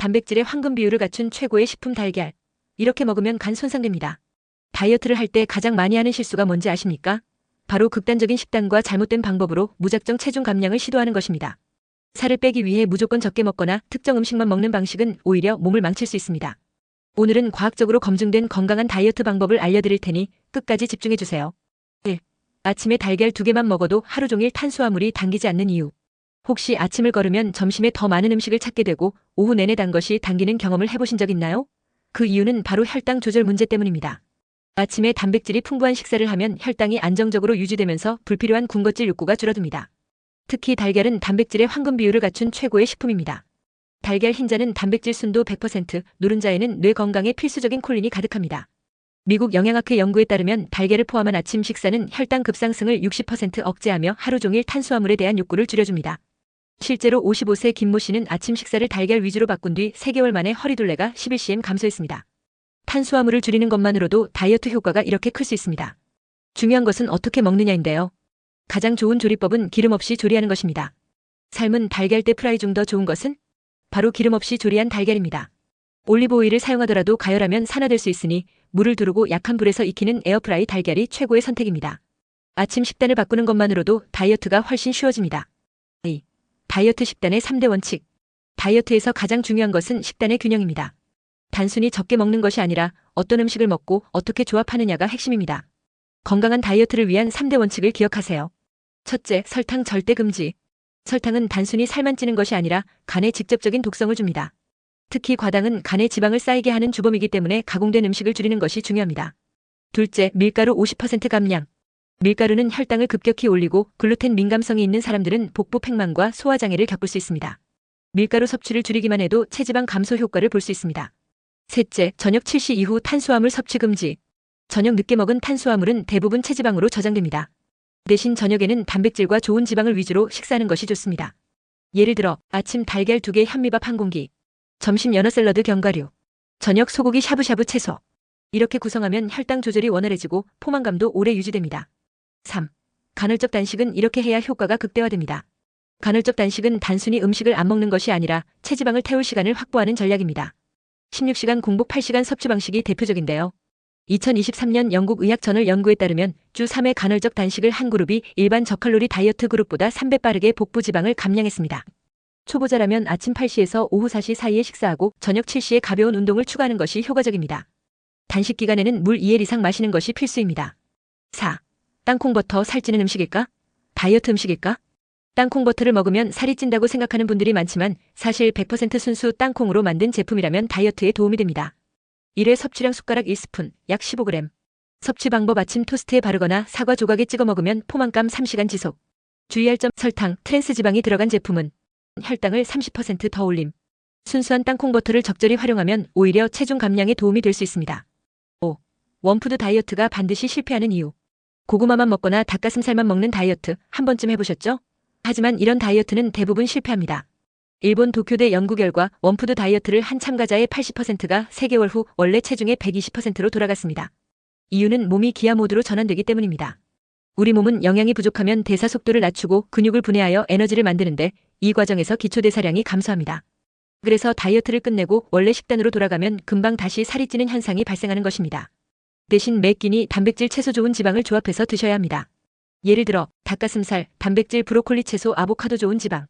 단백질의 황금 비율을 갖춘 최고의 식품 달걀. 이렇게 먹으면 간 손상됩니다. 다이어트를 할 때 가장 많이 하는 실수가 뭔지 아십니까? 바로 극단적인 식단과 잘못된 방법으로 무작정 체중 감량을 시도하는 것입니다. 살을 빼기 위해 무조건 적게 먹거나 특정 음식만 먹는 방식은 오히려 몸을 망칠 수 있습니다. 오늘은 과학적으로 검증된 건강한 다이어트 방법을 알려드릴 테니 끝까지 집중해주세요. 1. 아침에 달걀 두 개만 먹어도 하루 종일 탄수화물이 당기지 않는 이유. 혹시 아침을 걸으면 점심에 더 많은 음식을 찾게 되고 오후 내내 단 것이 당기는 경험을 해보신 적 있나요? 그 이유는 바로 혈당 조절 문제 때문입니다. 아침에 단백질이 풍부한 식사를 하면 혈당이 안정적으로 유지되면서 불필요한 군것질 욕구가 줄어듭니다. 특히 달걀은 단백질의 황금 비율을 갖춘 최고의 식품입니다. 달걀 흰자는 단백질 순도 100%, 노른자에는 뇌 건강에 필수적인 콜린이 가득합니다. 미국 영양학회 연구에 따르면 달걀을 포함한 아침 식사는 혈당 급상승을 60% 억제하며 하루 종일 탄수화물에 대한 욕구를 줄여줍니다. 실제로 55세 김모 씨는 아침 식사를 달걀 위주로 바꾼 뒤 3개월 만에 허리둘레가 11cm 감소했습니다. 탄수화물을 줄이는 것만으로도 다이어트 효과가 이렇게 클 수 있습니다. 중요한 것은 어떻게 먹느냐인데요. 가장 좋은 조리법은 기름 없이 조리하는 것입니다. 삶은 달걀 때 프라이 중 더 좋은 것은 바로 기름 없이 조리한 달걀입니다. 올리브 오일을 사용하더라도 가열하면 산화될 수 있으니 물을 두르고 약한 불에서 익히는 에어프라이 달걀이 최고의 선택입니다. 아침 식단을 바꾸는 것만으로도 다이어트가 훨씬 쉬워집니다. 2. 다이어트 식단의 3대 원칙. 다이어트에서 가장 중요한 것은 식단의 균형입니다. 단순히 적게 먹는 것이 아니라 어떤 음식을 먹고 어떻게 조합하느냐가 핵심입니다. 건강한 다이어트를 위한 3대 원칙을 기억하세요. 첫째, 설탕 절대 금지. 설탕은 단순히 살만 찌는 것이 아니라 간에 직접적인 독성을 줍니다. 특히 과당은 간에 지방을 쌓이게 하는 주범이기 때문에 가공된 음식을 줄이는 것이 중요합니다. 둘째, 밀가루 50% 감량. 밀가루는 혈당을 급격히 올리고 글루텐 민감성이 있는 사람들은 복부 팽만과 소화장애를 겪을 수 있습니다. 밀가루 섭취를 줄이기만 해도 체지방 감소 효과를 볼 수 있습니다. 셋째, 저녁 7시 이후 탄수화물 섭취 금지. 저녁 늦게 먹은 탄수화물은 대부분 체지방으로 저장됩니다. 대신 저녁에는 단백질과 좋은 지방을 위주로 식사하는 것이 좋습니다. 예를 들어 아침 달걀 2개 현미밥 한 공기, 점심 연어 샐러드 견과류, 저녁 소고기 샤브샤브 채소. 이렇게 구성하면 혈당 조절이 원활해지고 포만감도 오래 유지됩니다. 3. 간헐적 단식은 이렇게 해야 효과가 극대화됩니다. 간헐적 단식은 단순히 음식을 안 먹는 것이 아니라 체지방을 태울 시간을 확보하는 전략입니다. 16시간 공복 8시간 섭취 방식이 대표적인데요. 2023년 영국 의학저널 연구에 따르면 주 3회 간헐적 단식을 한 그룹이 일반 저칼로리 다이어트 그룹보다 3배 빠르게 복부 지방을 감량했습니다. 초보자라면 아침 8시에서 오후 4시 사이에 식사하고 저녁 7시에 가벼운 운동을 추가하는 것이 효과적입니다. 단식 기간에는 물 2엘 이상 마시는 것이 필수입니다. 4. 땅콩버터 살찌는 음식일까? 다이어트 음식일까? 땅콩버터를 먹으면 살이 찐다고 생각하는 분들이 많지만 사실 100% 순수 땅콩으로 만든 제품이라면 다이어트에 도움이 됩니다. 1회 섭취량 숟가락 1스푼, 약 15g. 섭취 방법 아침 토스트에 바르거나 사과 조각에 찍어 먹으면 포만감 3시간 지속. 주의할 점 설탕, 트랜스 지방이 들어간 제품은 혈당을 30%더 올림. 순수한 땅콩버터를 적절히 활용하면 오히려 체중 감량에 도움이 될 수 있습니다. 5. 원푸드 다이어트가 반드시 실패하는 이유. 고구마만 먹거나 닭가슴살만 먹는 다이어트 한 번쯤 해보셨죠? 하지만 이런 다이어트는 대부분 실패합니다. 일본 도쿄대 연구 결과 원푸드 다이어트를 한 참가자의 80%가 3개월 후 원래 체중의 120%로 돌아갔습니다. 이유는 몸이 기아 모드로 전환되기 때문입니다. 우리 몸은 영양이 부족하면 대사 속도를 낮추고 근육을 분해하여 에너지를 만드는데 이 과정에서 기초 대사량이 감소합니다. 그래서 다이어트를 끝내고 원래 식단으로 돌아가면 금방 다시 살이 찌는 현상이 발생하는 것입니다. 대신 매 끼니 단백질 채소 좋은 지방을 조합해서 드셔야 합니다. 예를 들어 닭가슴살, 단백질 브로콜리 채소 아보카도 좋은 지방,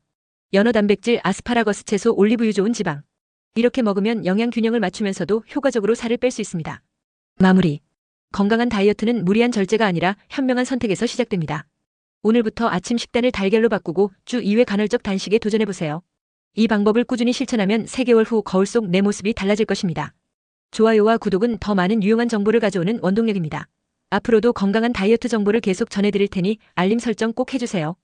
연어 단백질 아스파라거스 채소 올리브유 좋은 지방. 이렇게 먹으면 영양 균형을 맞추면서도 효과적으로 살을 뺄 수 있습니다. 마무리. 건강한 다이어트는 무리한 절제가 아니라 현명한 선택에서 시작됩니다. 오늘부터 아침 식단을 달걀로 바꾸고 주 2회 간헐적 단식에 도전해보세요. 이 방법을 꾸준히 실천하면 3개월 후 거울 속 내 모습이 달라질 것입니다. 좋아요와 구독은 더 많은 유용한 정보를 가져오는 원동력입니다. 앞으로도 건강한 다이어트 정보를 계속 전해드릴 테니 알림 설정 꼭 해주세요.